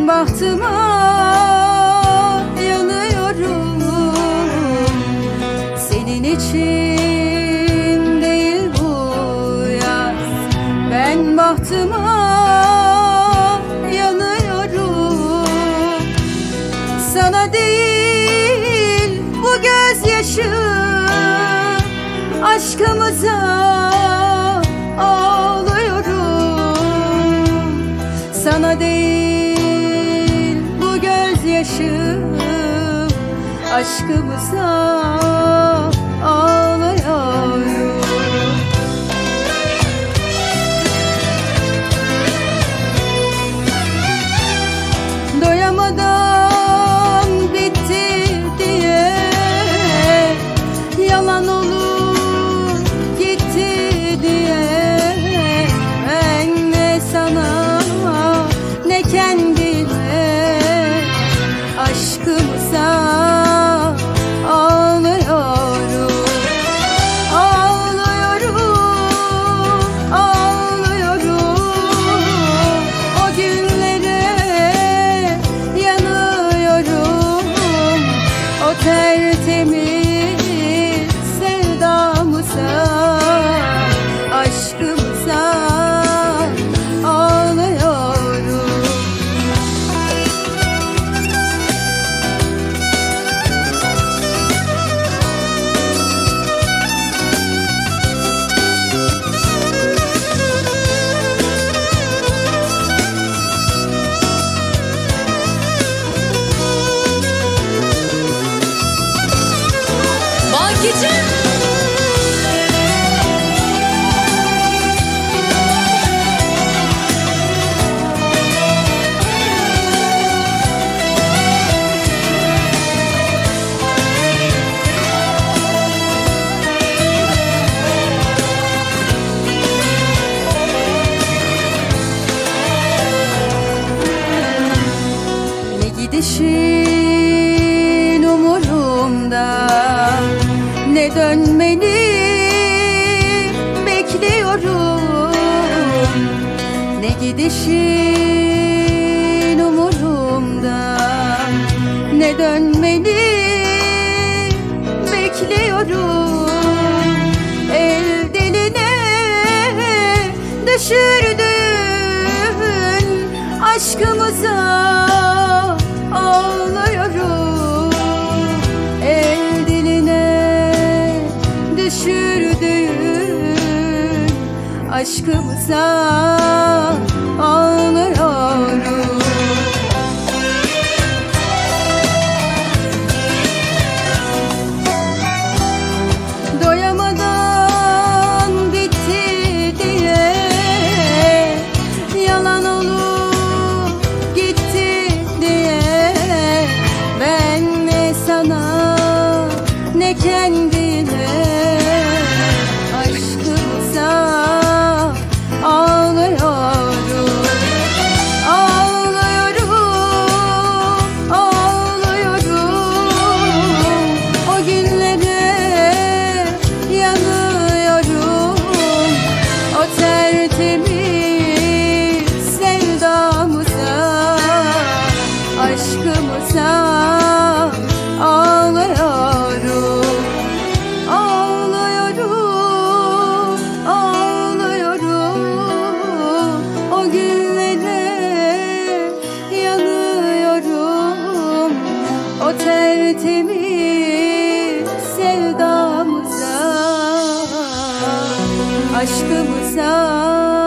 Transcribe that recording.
Ben bahtıma yanıyorum. Senin için değil bu yaz. Ben bahtıma yanıyorum. Sana değil bu gözyaşı Aşkımıza Aşkımıza gidişin umurumda. Ne dönmeni bekliyorum. Ne gidişin umurumda. Ne dönmeni bekliyorum. El diline düşürdün aşkımıza aşkımıza ağlıyorum Doyamadan bitti diye Yalan olup gitti diye. Ben ne sana ne kendine tertemiz sevdamıza Aşkımıza ağlıyorum Ağlıyorum, ağlıyorum. O günlere yanıyorum O tertemiz Aşkımıza